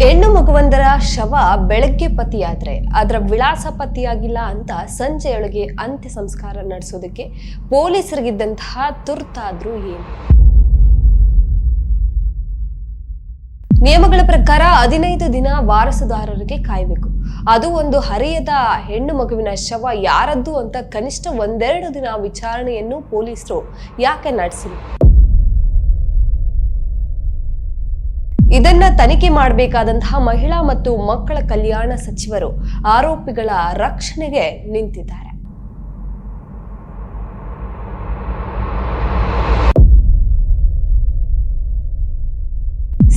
ಹೆಣ್ಣು ಮಗುವೊಂದರ ಶವ ಬೆಳಗ್ಗೆ ಪತಿಯಾದ್ರೆ ಅದರ ವಿಳಾಸ ಪತಿಯಾಗಿಲ್ಲ ಅಂತ ಸಂಜೆಯೊಳಗೆ ಅಂತ್ಯ ಸಂಸ್ಕಾರ ನಡೆಸೋದಕ್ಕೆ ಪೊಲೀಸರಿಗಿದ್ದಂತಹ ತುರ್ತಾದ್ರೂ ಏನು? ನಿಯಮಗಳ ಪ್ರಕಾರ ಹದಿನೈದು ದಿನ ವಾರಸುದಾರರಿಗೆ ಕಾಯಬೇಕು. ಅದು ಒಂದು ಹರಿಯದ ಹೆಣ್ಣು ಮಗುವಿನ ಶವ ಯಾರದ್ದು ಅಂತ ಕನಿಷ್ಠ ಒಂದೆರಡು ದಿನ ವಿಚಾರಣೆಯನ್ನು ಪೊಲೀಸರು ಯಾಕೆ ನಡೆಸಿಲ್ಲ? ಇದನ್ನ ತನಿಖೆ ಮಾಡಬೇಕಾದಂತಹ ಮಹಿಳಾ ಮತ್ತು ಮಕ್ಕಳ ಕಲ್ಯಾಣ ಸಚಿವರು ಆರೋಪಿಗಳ ರಕ್ಷಣೆಗೆ ನಿಂತಿದ್ದಾರೆ.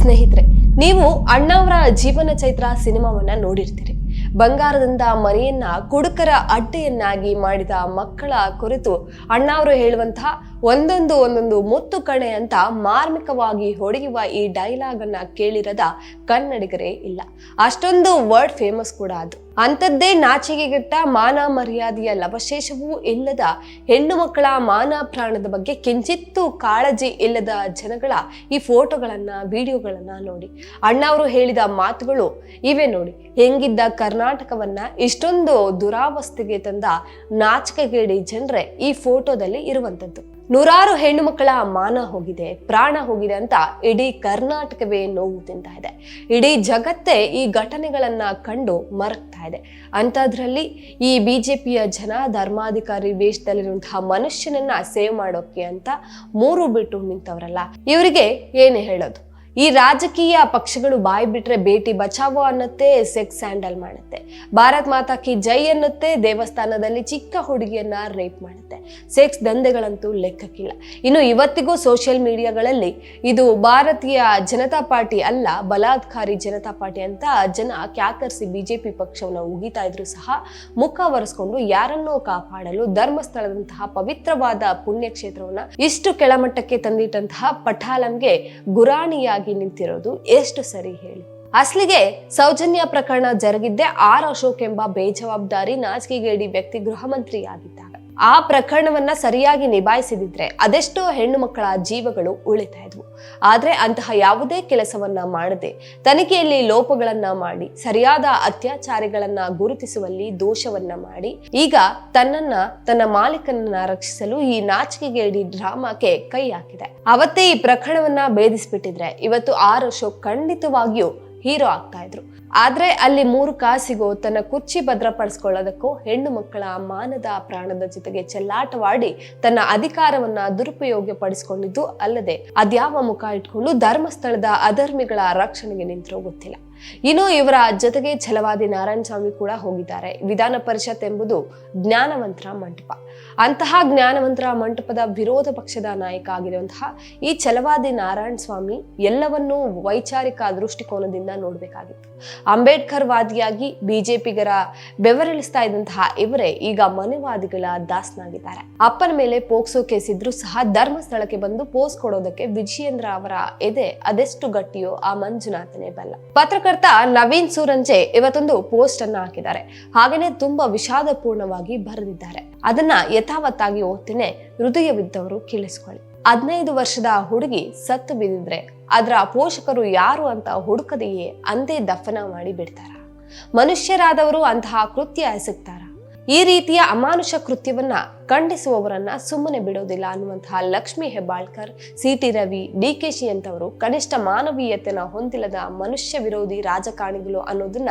ಸ್ನೇಹಿತರೆ, ನೀವು ಅಣ್ಣಾವರ ಜೀವನ ಚೈತ್ರ ಸಿನಿಮಾವನ್ನ ನೋಡಿರ್ತೀರಿ. ಬಂಗಾರದಿಂದ ಮನೆಯನ್ನ, ಕುಡುಕರ ಅಡ್ಡೆಯನ್ನಾಗಿ ಮಾಡಿದ ಮಕ್ಕಳ ಕುರಿತು ಅಣ್ಣಾವರು ಹೇಳುವಂತಹ ಒಂದೊಂದು ಒಂದೊಂದು ಮುತ್ತು ಕಣೆ ಅಂತ ಮಾರ್ಮಿಕವಾಗಿ ಹೊಡೆಯುವ ಈ ಡೈಲಾಗ್ ಅನ್ನ ಕೇಳಿರದ ಕನ್ನಡಿಗರೇ ಇಲ್ಲ. ಅಷ್ಟೊಂದು ವರ್ಡ್ ಫೇಮಸ್ ಕೂಡ ಅದು. ಅಂಥದ್ದೇ ನಾಚಿಕೆಗೆಟ್ಟ ಮಾನ ಮರ್ಯಾದೆಯ ಲವಶೇಷವೂ ಇಲ್ಲದ ಹೆಣ್ಣು ಮಕ್ಕಳ ಮಾನ ಪ್ರಾಣದ ಬಗ್ಗೆ ಕಿಂಚಿತ್ತೂ ಕಾಳಜಿ ಇಲ್ಲದ ಜನಗಳ ಈ ಫೋಟೋಗಳನ್ನ, ವಿಡಿಯೋಗಳನ್ನ ನೋಡಿ. ಅಣ್ಣವರು ಹೇಳಿದ ಮಾತುಗಳು ಇವೆ ನೋಡಿ. ಹೆಂಗಿದ್ದ ಕರ್ನಾಟಕವನ್ನ ಇಷ್ಟೊಂದು ದುರಾವಸ್ಥೆಗೆ ತಂದ ನಾಚಿಕೆಗೇಡಿ ಜನರೇ ಈ ಫೋಟೋದಲ್ಲಿ ಇರುವಂತದ್ದು ನೂರಾರು ಹೆಣ್ಣು ಮಕ್ಕಳ ಮಾನ ಹೋಗಿದೆ, ಪ್ರಾಣ ಹೋಗಿದೆ ಅಂತ ಇಡೀ ಕರ್ನಾಟಕವೇ ನೋವು ತಿಂತಾ ಇದೆ. ಇಡೀ ಜಗತ್ತೇ ಈ ಘಟನೆಗಳನ್ನ ಕಂಡು ಮರಗ್ತಾ ಇದೆ. ಅಂಥದ್ರಲ್ಲಿ ಈ ಬಿಜೆಪಿಯ ಜನ ಧರ್ಮಾಧಿಕಾರಿ ವೇಷದಲ್ಲಿರುವಂತಹ ಮನುಷ್ಯನನ್ನ ಸೇವ್ ಮಾಡೋಕೆ ಅಂತ ಮೂರು ಬಿಟ್ಟು ನಿಂತವರಲ್ಲ. ಇವರಿಗೆ ಏನು ಹೇಳೋದು? ಈ ರಾಜಕೀಯ ಪಕ್ಷಗಳು ಬಾಯಿ ಬಿಟ್ರೆ ಬೇಟಿ ಬಚಾವೋ ಅನ್ನತ್ತೆ ಸೆಕ್ಸ್ ಹ್ಯಾಂಡಲ್ ಮಾಡುತ್ತೆ. ಭಾರತ್ ಮಾತಾ ಕಿ ಜೈ ಅನ್ನತ್ತೆ ದೇವಸ್ಥಾನದಲ್ಲಿ ಚಿಕ್ಕ ಹುಡುಗಿಯನ್ನ ರೇಪ್ ಮಾಡುತ್ತೆ. ಸೆಕ್ಸ್ ದಂಧೆಗಳಂತೂ ಲೆಕ್ಕಕ್ಕಿಲ್ಲ. ಇನ್ನು ಇವತ್ತಿಗೂ ಸೋಷಿಯಲ್ ಮೀಡಿಯಾಗಳಲ್ಲಿ ಇದು ಭಾರತೀಯ ಜನತಾ ಪಾರ್ಟಿ ಅಲ್ಲ, ಬಲಾತ್ಕಾರಿ ಜನತಾ ಪಾರ್ಟಿ ಅಂತ ಜನ ಕ್ಯಾಕರ್ಸಿ ಬಿಜೆಪಿ ಪಕ್ಷವನ್ನ ಉಗಿತಾ ಇದ್ರು ಸಹ ಮುಖ ಒರೆಸ್ಕೊಂಡು ಯಾರನ್ನೋ ಕಾಪಾಡಲು ಧರ್ಮಸ್ಥಳದಂತಹ ಪವಿತ್ರವಾದ ಪುಣ್ಯಕ್ಷೇತ್ರವನ್ನ ಇಷ್ಟು ಕೆಳಮಟ್ಟಕ್ಕೆ ತಂದಿಟ್ಟಂತಹ ಪಠಾಲಂಗೆ ಗುರಾಣಿಯಾಗಿ ನಿಂತಿರೋದು. ಎಷ್ಟು ಸರಿ ಹೇಳಿ. ಅಸ್ಲಿಗೆ ಸೌಜನ್ಯ ಪ್ರಕರಣ ಜರುಗಿದ್ದೆ ಆರ್ ಅಶೋಕ್ ಎಂಬ ಬೇಜವಾಬ್ದಾರಿ ನಾಚಿಕೆಗೇಡಿ ವ್ಯಕ್ತಿ ಗೃಹ ಮಂತ್ರಿಯಾಗಿದ್ದಾಗ ಆ ಪ್ರಕರಣವನ್ನ ಸರಿಯಾಗಿ ನಿಭಾಯಿಸಿದಿದ್ರೆ ಅದೆಷ್ಟೋ ಹೆಣ್ಣು ಮಕ್ಕಳ ಜೀವಗಳು ಉಳಿತಾ ಇದ್ವು. ಆದ್ರೆ ಅಂತಹ ಯಾವುದೇ ಕೆಲಸವನ್ನ ಮಾಡದೆ ತನಿಖೆಯಲ್ಲಿ ಲೋಪಗಳನ್ನ ಮಾಡಿ, ಸರಿಯಾದ ಅತ್ಯಾಚಾರಿಗಳನ್ನ ಗುರುತಿಸುವಲ್ಲಿ ದೋಷವನ್ನ ಮಾಡಿ, ಈಗ ತನ್ನನ್ನ, ತನ್ನ ಮಾಲೀಕನನ್ನ ರಕ್ಷಿಸಲು ಈ ನಾಚಿಕೆಗೇಡಿ ಡ್ರಾಮಾಕ್ಕೆ ಕೈ ಹಾಕಿದೆ. ಅವತ್ತೇ ಈ ಪ್ರಕರಣವನ್ನ ಭೇದಿಸ್ಬಿಟ್ಟಿದ್ರೆ ಇವತ್ತು ಆರ್ ಅಶೋಕ್ ಖಂಡಿತವಾಗಿಯೂ ಹೀರೋ ಆಗ್ತಾ ಇದ್ರು. ಆದ್ರೆ ಅಲ್ಲಿ ಮೂರು ಕಾಸಿಗೂ ತನ್ನ ಕುರ್ಚಿ ಭದ್ರಪಡಿಸ್ಕೊಳ್ಳೋದಕ್ಕೂ ಹೆಣ್ಣು ಮಕ್ಕಳ ಮಾನದ ಪ್ರಾಣದ ಜೊತೆಗೆ ಚೆಲ್ಲಾಟವಾಡಿ ತನ್ನ ಅಧಿಕಾರವನ್ನ ದುರುಪಯೋಗ ಪಡಿಸಿಕೊಂಡಿದ್ದು ಅಲ್ಲದೆ ಅದ್ಯಾವ ಮುಖ ಇಟ್ಕೊಂಡು ಧರ್ಮಸ್ಥಳದ ಅಧರ್ಮಿಗಳ ರಕ್ಷಣೆಗೆ ನಿಂತಿರೋ ಗೊತ್ತಿಲ್ಲ. ಇನ್ನು ಇವರ ಜೊತೆಗೆ ಛಲವಾದಿ ನಾರಾಯಣ ಸ್ವಾಮಿ ಕೂಡ ಹೋಗಿದ್ದಾರೆ. ವಿಧಾನ ಪರಿಷತ್ ಎಂಬುದು ಜ್ಞಾನವಂತರ ಮಂಟಪ. ಅಂತಹ ಜ್ಞಾನವಂತರ ಮಂಟಪದ ವಿರೋಧ ಪಕ್ಷದ ನಾಯಕ ಆಗಿರುವಂತಹ ಈ ಛಲವಾದಿ ನಾರಾಯಣ ಸ್ವಾಮಿ ಎಲ್ಲವನ್ನೂ ವೈಚಾರಿಕ ದೃಷ್ಟಿಕೋನದಿಂದ ನೋಡಬೇಕಾಗಿತ್ತು. ಅಂಬೇಡ್ಕರ್ ವಾದಿಯಾಗಿ ಬಿಜೆಪಿಗರ ಬೆವರಿಳಿಸ್ತಾ ಇದ್ದಂತಹ ಇವರೇ ಈಗ ಮನೆವಾದಿಗಳ ದಾಸನಾಗಿದ್ದಾರೆ. ಅಪ್ಪನ ಮೇಲೆ ಪೋಕ್ಸೋ ಕೇಸ್ ಇದ್ರೂ ಸಹ ಧರ್ಮಸ್ಥಳಕ್ಕೆ ಬಂದು ಪೋಸ್ ಕೊಡೋದಕ್ಕೆ ವಿಜಯೇಂದ್ರ ಅವರ ಎದೆ ಅದೆಷ್ಟು ಗಟ್ಟಿಯೋ ಆ ಮಂಜುನಾಥನೇ ಬಲ್ಲ. ಪತ್ರಕರ್ತ ನವೀನ್ ಸೂರಂಜೆ ಇವತ್ತೊಂದು ಪೋಸ್ಟ್ ಅನ್ನ ಹಾಕಿದ್ದಾರೆ. ಹಾಗೇನೆ ತುಂಬಾ ವಿಷಾದಪೂರ್ಣವಾಗಿ ಬರೆದಿದ್ದಾರೆ. ಅದನ್ನ ಯಥಾವತ್ತಾಗಿ ಓದ್ತೇನೆ, ಹೃದಯವಿದ್ದವರು ಕೇಳಿಸ್ಕೊಳ್ಳಿ. ಹದಿನೈದು ವರ್ಷದ ಹುಡುಗಿ ಸತ್ತು ಬಿದ್ದಿದ್ರೆ ಅದರ ಪೋಷಕರು ಯಾರು ಅಂತ ಹುಡುಕದೆಯೇ ಅಂದೇ ದಫನ ಮಾಡಿ ಬಿಡ್ತಾರ. ಮನುಷ್ಯರಾದವರು ಅಂತಹ ಕೃತ್ಯ ಎಸಗ್ತಾರ. ಈ ರೀತಿಯ ಅಮಾನುಷ ಕೃತ್ಯವನ್ನ ಖಂಡಿಸುವವರನ್ನ ಸುಮ್ಮನೆ ಬಿಡೋದಿಲ್ಲ ಅನ್ನುವಂತಹ Lakshmi Hebbalkar C T Ravi D K Shi ಅಂತವರು ಕನಿಷ್ಠ ಮಾನವೀಯತೆನ ಹೊಂದಿಲ್ಲದ ಮನುಷ್ಯ ವಿರೋಧಿ ರಾಜಕಾರಣಿಗಳು ಅನ್ನೋದನ್ನ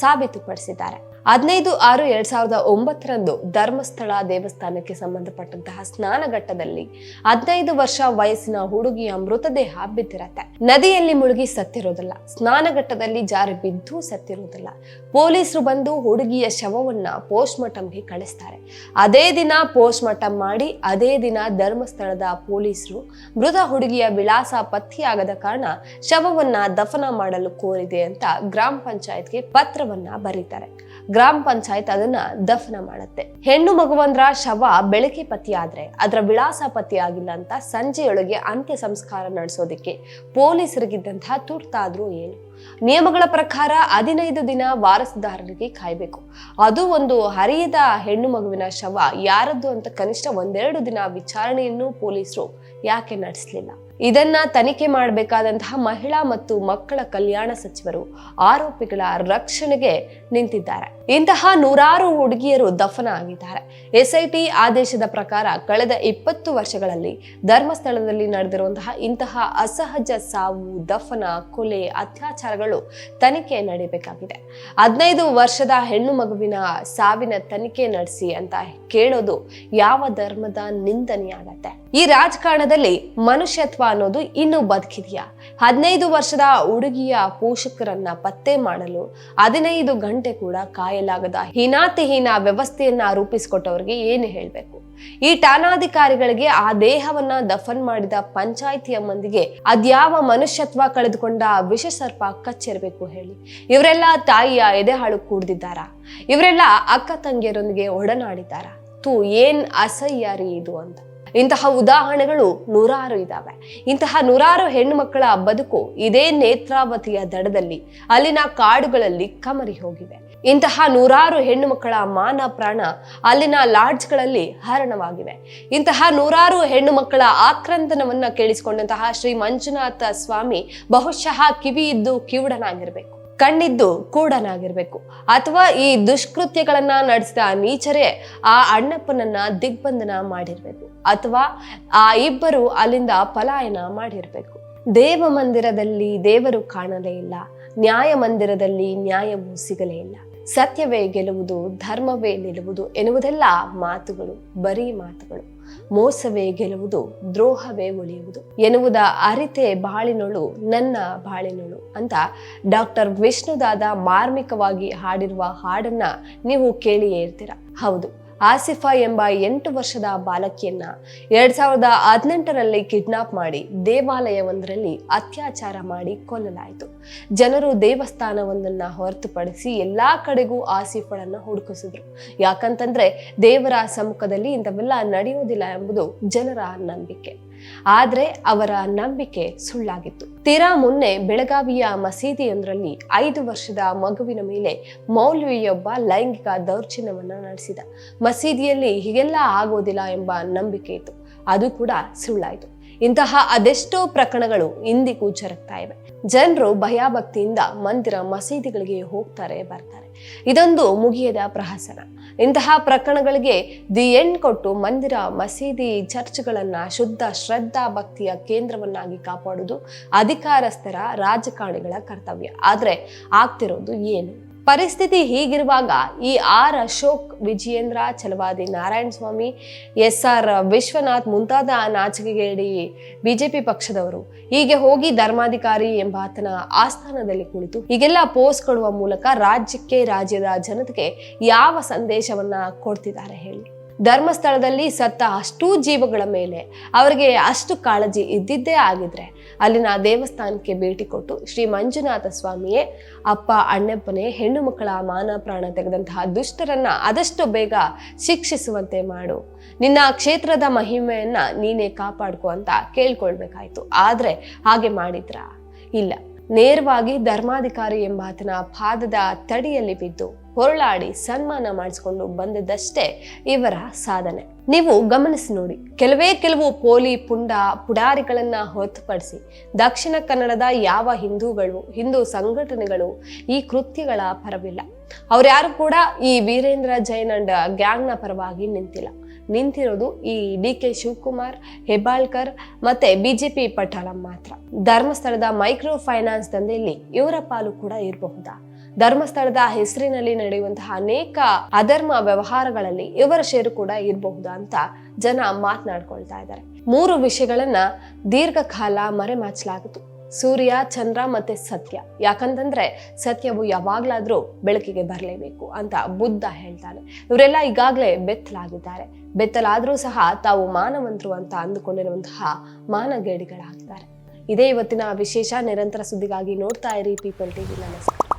ಸಾಬೀತುಪಡಿಸಿದ್ದಾರೆ. ಹದಿನೈದು ಆರು ಎರಡ್ ಸಾವಿರದ ಒಂಬತ್ತರಂದು ಧರ್ಮಸ್ಥಳ ದೇವಸ್ಥಾನಕ್ಕೆ ಸಂಬಂಧಪಟ್ಟಂತಹ ಸ್ನಾನಘಟ್ಟದಲ್ಲಿ ಹದಿನೈದು ವರ್ಷ ವಯಸ್ಸಿನ ಹುಡುಗಿಯ ಮೃತದೇಹ ಬಿದ್ದಿರತ್ತೆ. ನದಿಯಲ್ಲಿ ಮುಳುಗಿ ಸತ್ತಿರೋದಿಲ್ಲ, ಸ್ನಾನಘಟ್ಟದಲ್ಲಿ ಜಾರಿ ಬಿದ್ದು ಸತ್ತಿರೋದಿಲ್ಲ. ಪೊಲೀಸರು ಬಂದು ಹುಡುಗಿಯ ಶವವನ್ನ ಪೋಸ್ಟ್ ಮಾರ್ಟಂಗೆ ಕಳಿಸ್ತಾರೆ. ಅದೇ ದಿನ ಪೋಸ್ಟ್ ಮಾರ್ಟಮ್ ಮಾಡಿ ಅದೇ ದಿನ ಧರ್ಮಸ್ಥಳದ ಪೊಲೀಸರು ಮೃತ ಹುಡುಗಿಯ ವಿಳಾಸ ಪತ್ತೆಯಾಗದ ಕಾರಣ ಶವವನ್ನ ದಫನ ಮಾಡಲು ಕೋರಿದೆ ಅಂತ ಗ್ರಾಮ ಪಂಚಾಯತ್ಗೆ ಪತ್ರವನ್ನ ಬರೀತಾರೆ. ಗ್ರಾಮ ಪಂಚಾಯತ್ ಅದನ್ನ ದಫನ ಮಾಡುತ್ತೆ. ಹೆಣ್ಣು ಮಗುವಂದ್ರ ಶವ ಬೆಳಗ್ಗೆ ಪತಿಯಾದ್ರೆ ಅದರ ವಿಳಾಸ ಪತಿಯಾಗಿಲ್ಲ ಅಂತ ಸಂಜೆಯೊಳಗೆ ಅಂತ್ಯ ಸಂಸ್ಕಾರ ನಡೆಸೋದಕ್ಕೆ ಪೊಲೀಸರಿಗಿದ್ದಂತಹ ತುರ್ತಾದ್ರೂ ಏನು? ನಿಯಮಗಳ ಪ್ರಕಾರ ಹದಿನೈದು ದಿನ ವಾರಸುದಾರರಿಗೆ ಕಾಯ್ಬೇಕು. ಅದು ಒಂದು ಹರಿಯದ ಹೆಣ್ಣು ಮಗುವಿನ ಶವ, ಯಾರದ್ದು ಅಂತ ಕನಿಷ್ಠ ಒಂದೆರಡು ದಿನ ವಿಚಾರಣೆಯನ್ನು ಪೊಲೀಸರು ಯಾಕೆ ನಡೆಸಲಿಲ್ಲ? ಇದನ್ನ ತನಿಖೆ ಮಾಡಬೇಕಾದಂತಹ ಮಹಿಳಾ ಮತ್ತು ಮಕ್ಕಳ ಕಲ್ಯಾಣ ಸಚಿವರು ಆರೋಪಿಗಳ ರಕ್ಷಣೆಗೆ ನಿಂತಿದ್ದಾರೆ. ಇಂತಹ ನೂರಾರು ಹುಡುಗಿಯರು ದಫನ ಆಗಿದ್ದಾರೆ. ಎಸ್ಐಟಿ ಆದೇಶದ ಪ್ರಕಾರ ಕಳೆದ ಇಪ್ಪತ್ತು ವರ್ಷಗಳಲ್ಲಿ ಧರ್ಮಸ್ಥಳದಲ್ಲಿ ನಡೆದಿರುವಂತಹ ಇಂತಹ ಅಸಹಜ ಸಾವು, ದಫನ, ಕೊಲೆ, ಅತ್ಯಾಚಾರಗಳು ತನಿಖೆ ನಡೆಯಬೇಕಾಗಿದೆ ಹದಿನೈದು ವರ್ಷದ ಹೆಣ್ಣು ಮಗುವಿನ ಸಾವಿನ ತನಿಖೆ ನಡೆಸಿ ಅಂತ ಕೇಳೋದು ಯಾವ ಧರ್ಮದ ನಿಂದನೆಯಾಗತ್ತೆ? ಈ ರಾಜಕಾರಣದಲ್ಲಿ ಮನುಷ್ಯತ್ವ ಅನ್ನೋದು ಇನ್ನೂ ಬದುಕಿದೆಯಾ? ಹದಿನೈದು ವರ್ಷದ ಹುಡುಗಿಯ ಪೋಷಕರನ್ನ ಪತ್ತೆ ಮಾಡಲು ಹದಿನೈದು ಗಂಟೆ ಕೂಡ ಕಾಯಲಾಗದ ಹೀನಾತಿಹೀನ ವ್ಯವಸ್ಥೆಯನ್ನ ರೂಪಿಸಿಕೊಟ್ಟವರಿಗೆ ಏನು ಹೇಳಬೇಕು? ಈ ಠಾಣಾಧಿಕಾರಿಗಳಿಗೆ ಆ ದೇಹವನ್ನ ದಫನ್ ಮಾಡಿದ ಪಂಚಾಯಿತಿಯ ಮಂದಿಗೆ ಅದ್ಯಾವ ಮನುಷ್ಯತ್ವ ಕಳೆದುಕೊಂಡ ವಿಷಸರ್ಪ ಕಚ್ಚಿರಬೇಕು ಹೇಳಿ. ಇವರೆಲ್ಲ ತಾಯಿಯ ಎದೆಹಾಳು ಕೂಡ್ದಿದ್ದಾರಾ? ಇವರೆಲ್ಲ ಅಕ್ಕ ತಂಗಿಯರೊಂದಿಗೆ ಒಡನಾಡಿದ್ದಾರ? ತೂ ಏನ್ ಅಸಹ್ಯಾರಿ ಇದು ಅಂತ. ಇಂತಹ ಉದಾಹರಣೆಗಳು ನೂರಾರು ಇದ್ದಾವೆ ಇಂತಹ ನೂರಾರು ಹೆಣ್ಣು ಮಕ್ಕಳ ಬದುಕು ಇದೇ ನೇತ್ರಾವತಿಯ ದಡದಲ್ಲಿ, ಅಲ್ಲಿನ ಕಾಡುಗಳಲ್ಲಿ ಕಮರಿ ಹೋಗಿವೆ. ಇಂತಹ ನೂರಾರು ಹೆಣ್ಣು ಮಕ್ಕಳ ಮಾನ ಪ್ರಾಣ ಅಲ್ಲಿನ ಲಾಡ್ಜ್ಗಳಲ್ಲಿ ಹರಣವಾಗಿವೆ. ಇಂತಹ ನೂರಾರು ಹೆಣ್ಣು ಮಕ್ಕಳ ಆಕ್ರಂದನವನ್ನ ಕೇಳಿಸಿಕೊಂಡಂತಹ ಶ್ರೀ ಮಂಜುನಾಥ ಸ್ವಾಮಿ ಬಹುಶಃ ಕಿವಿ ಇದ್ದು ಕಿವುಡನಾಗಿರ್ಬೇಕು. ಕಣ್ಣಿದ್ದು ಕೂಡನಾಗಿರ್ಬೇಕು. ಅಥವಾ ಈ ದುಷ್ಕೃತ್ಯಗಳನ್ನ ನಡೆಸಿದ ನೀಚರೇ ಆ ಅಣ್ಣಪ್ಪನನ್ನ ದಿಗ್ಬಂಧನ ಮಾಡಿರ್ಬೇಕು. ಅಥವಾ ಆ ಇಬ್ಬರು ಅಲ್ಲಿಂದ ಪಲಾಯನ ಮಾಡಿರ್ಬೇಕು. ದೇವ ಮಂದಿರದಲ್ಲಿ ದೇವರು ಕಾಣಲೇ ಇಲ್ಲ. ನ್ಯಾಯ ಮಂದಿರದಲ್ಲಿ ನ್ಯಾಯವೂ ಸಿಗಲೇ ಇಲ್ಲ. ಸತ್ಯವೇ ಗೆಲುವುದು ಧರ್ಮವೇ ನಿಲ್ಲುವುದು ಎನ್ನುವುದೆಲ್ಲ ಮಾತುಗಳು, ಬರೀ ಮಾತುಗಳು. ಮೋಸವೇ ಗೆಲುವುದು ದ್ರೋಹವೇ ಉಳಿಯುವುದು ಎನ್ನುವುದ ಅರಿತೆ ಬಾಳಿನೊಳು, ನನ್ನ ಬಾಳಿನೊಳು ಅಂತ ಡಾಕ್ಟರ್ ವಿಷ್ಣುದಾದ ಮಾರ್ಮಿಕವಾಗಿ ಹಾಡಿರುವ ಹಾಡನ್ನ ನೀವು ಕೇಳಿಯೇ ಇರ್ತೀರ. ಹೌದು. ಆಸಿಫಾ ಎಂಬ ಎಂಟು ವರ್ಷದ ಬಾಲಕಿಯನ್ನ ಎರಡ್ ಸಾವಿರದ ಹದಿನೆಂಟರಲ್ಲಿ ಕಿಡ್ನಾಪ್ ಮಾಡಿ ದೇವಾಲಯವೊಂದರಲ್ಲಿ ಅತ್ಯಾಚಾರ ಮಾಡಿ ಕೊಲ್ಲಲಾಯಿತು. ಜನರು ದೇವಸ್ಥಾನವೊಂದನ್ನ ಹೊರತುಪಡಿಸಿ ಎಲ್ಲಾ ಕಡೆಗೂ ಆಸಿಫಳನ್ನ ಹುಡುಕಿಸಿದ್ರು. ಯಾಕಂತಂದ್ರೆ ದೇವರ ಸಮ್ಮುಖದಲ್ಲಿ ಇಂಥವೆಲ್ಲ ನಡೆಯೋದಿಲ್ಲ ಎಂಬುದು ಜನರ ನಂಬಿಕೆ. ಆದ್ರೆ ಅವರ ನಂಬಿಕೆ ಸುಳ್ಳಾಗಿತ್ತು. ತೀರಾ ಮೊನ್ನೆ ಬೆಳಗಾವಿಯ ಮಸೀದಿಯೊಂದರಲ್ಲಿ ಐದು ವರ್ಷದ ಮಗುವಿನ ಮೇಲೆ ಮೌಲ್ವಿಯೊಬ್ಬ ಲೈಂಗಿಕ ದೌರ್ಜನ್ಯವನ್ನು ನಡೆಸಿದ. ಮಸೀದಿಯಲ್ಲಿ ಹೀಗೆಲ್ಲ ಆಗೋದಿಲ್ಲ ಎಂಬ ನಂಬಿಕೆ ಇತ್ತು. ಅದು ಕೂಡ ಸುಳ್ಳಾಯಿತು. ಇಂತಹ ಅದೆಷ್ಟೋ ಪ್ರಕರಣಗಳು ಇಂದಿಗೂ ಜರುಗ್ತಾ ಇವೆ. ಜನರು ಭಯಭಕ್ತಿಯಿಂದ ಮಂದಿರ ಮಸೀದಿಗಳಿಗೆ ಹೋಗ್ತಾರೆ, ಬರ್ತಾರೆ. ಇದೊಂದು ಮುಗಿಯದ ಪ್ರಹಸನ. ಇಂತಹ ಪ್ರಕರಣಗಳಿಗೆ ದಿ ಎಂಡ್ ಕೊಟ್ಟು ಮಂದಿರ, ಮಸೀದಿ, ಚರ್ಚ್ಗಳನ್ನ ಶುದ್ಧ, ಶ್ರದ್ಧಾ ಭಕ್ತಿಯ ಕೇಂದ್ರವನ್ನಾಗಿ ಕಾಪಾಡುವುದು ಅಧಿಕಾರಸ್ಥರ ರಾಜಕಾರಣಿಗಳ ಕರ್ತವ್ಯ. ಆದರೆ ಆಗ್ತಿರೋದು ಏನು? ಪರಿಸ್ಥಿತಿ ಹೀಗಿರುವಾಗ ಈ R Ashok Vijayendra Chalavadi Narayana Swamy S R Vishwanath ಮುಂತಾದ ನಾಚಿಕೆಗೇಡಿ ಬಿಜೆಪಿ ಪಕ್ಷದವರು ಹೀಗೆ ಹೋಗಿ ಧರ್ಮಾಧಿಕಾರಿ ಎಂಬಾತನ ಆಸ್ಥಾನದಲ್ಲಿ ಕುಳಿತು ಹೀಗೆಲ್ಲ ಪೋಸ್ಟ್ ಕೊಡುವ ಮೂಲಕ ರಾಜ್ಯಕ್ಕೆ, ರಾಜ್ಯದ ಜನತೆಗೆ ಯಾವ ಸಂದೇಶವನ್ನ ಕೊಡ್ತಿದ್ದಾರೆ ಹೇಳಿ. ಧರ್ಮಸ್ಥಳದಲ್ಲಿ ಸತ್ತ ಅಷ್ಟೂ ಜೀವಗಳ ಮೇಲೆ ಅವರಿಗೆ ಅಷ್ಟು ಕಾಳಜಿ ಇದ್ದಿದ್ದೇ ಆಗಿದ್ರೆ ಅಲ್ಲಿನ ದೇವಸ್ಥಾನಕ್ಕೆ ಭೇಟಿ ಕೊಟ್ಟು ಶ್ರೀ ಮಂಜುನಾಥ ಸ್ವಾಮಿಯೇ, ಅಪ್ಪ, ಅಣ್ಣಪ್ಪನೇ, ಹೆಣ್ಣು ಮಕ್ಕಳ ಮಾನ ಪ್ರಾಣ ತೆಗೆದಂತಹ ದುಷ್ಟರನ್ನ ಆದಷ್ಟು ಬೇಗ ಶಿಕ್ಷಿಸುವಂತೆ ಮಾಡು. ನಿನ್ನ ಕ್ಷೇತ್ರದ ಮಹಿಮೆಯನ್ನ ನೀನೇ ಕಾಪಾಡ್ಕೊ ಅಂತ ಕೇಳ್ಕೊಳ್ಬೇಕಾಯ್ತು. ಆದ್ರೆ ಹಾಗೆ ಮಾಡಿದ್ರ? ಇಲ್ಲ. ನೇರವಾಗಿ ಧರ್ಮಾಧಿಕಾರಿ ಎಂಬಾತನ ಪಾದದ ತಡಿಯಲ್ಲಿ ಬಿದ್ದು ಹೊರಳಾಡಿ ಸನ್ಮಾನ ಮಾಡಿಸಿಕೊಂಡು ಬಂದಿದ್ದಷ್ಟೇ ಇವರ ಸಾಧನೆ. ನೀವು ಗಮನಿಸಿ ನೋಡಿ, ಕೆಲವೇ ಕೆಲವು ಪೋಲಿ ಪುಂಡ ಪುಡಾರಿಗಳನ್ನ ಹೊರತುಪಡಿಸಿ ದಕ್ಷಿಣ ಕನ್ನಡದ ಯಾವ ಹಿಂದೂಗಳು, ಹಿಂದೂ ಸಂಘಟನೆಗಳು ಈ ಕೃತ್ಯಗಳ ಪರವಿಲ್ಲ. ಅವ್ರ್ಯಾರು ಕೂಡ ಈ ವೀರೇಂದ್ರ ಜೈನ್ ಅಂಡ್ ಗ್ಯಾಂಗ್ನ ಪರವಾಗಿ ನಿಂತಿಲ್ಲ. ನಿಂತಿರೋದು ಈ ಡಿ ಕೆ ಶಿವಕುಮಾರ್, ಹೆಬ್ಬಾಳ್ಕರ್ ಮತ್ತೆ ಬಿಜೆಪಿ ಪಟಾಳಂ ಮಾತ್ರ. ಧರ್ಮಸ್ಥಳದ ಮೈಕ್ರೋ ಫೈನಾನ್ಸ್ ದಂಧೆಯಲ್ಲಿ ಇವರ ಪಾಲು ಕೂಡ ಇರಬಹುದಾ? ಧರ್ಮಸ್ಥಳದ ಹೆಸರಿನಲ್ಲಿ ನಡೆಯುವಂತಹ ಅನೇಕ ಅಧರ್ಮ ವ್ಯವಹಾರಗಳಲ್ಲಿ ಇವರ ಷೇರು ಕೂಡ ಇರಬಹುದು ಅಂತ ಜನ ಮಾತನಾಡ್ಕೊಳ್ತಾ ಇದ್ದಾರೆ. ಮೂರು ವಿಷಯಗಳನ್ನ ದೀರ್ಘಕಾಲ ಮರೆಮಾಚಲಾಗಿತ್ತು ಸೂರ್ಯ, ಚಂದ್ರ ಮತ್ತೆ ಸತ್ಯ. ಯಾಕಂತಂದ್ರೆ ಸತ್ಯವು ಯಾವಾಗ್ಲಾದ್ರೂ ಬೆಳಕಿಗೆ ಬರಲೇಬೇಕು ಅಂತ ಬುದ್ಧ ಹೇಳ್ತಾನೆ. ಇವರೆಲ್ಲ ಈಗಾಗಲೇ ಬೆತ್ತಲಾಗಿದ್ದಾರೆ. ಬೆತ್ತಲಾದ್ರೂ ಸಹ ತಾವು ಮಾನವಂತರು ಅಂತ ಅಂದುಕೊಂಡಿರುವಂತಹ ಮಾನಗೇಡಿಗಳಾಗಿದ್ದಾರೆ ಇದೇ ಇವತ್ತಿನ ವಿಶೇಷ ನಿರಂತರ ಸುದ್ದಿಗಾಗಿ ನೋಡ್ತಾ ಇರಿ ಪೀಪಲ್ ಟಿವಿ ನಮಸ್ಕಾರ.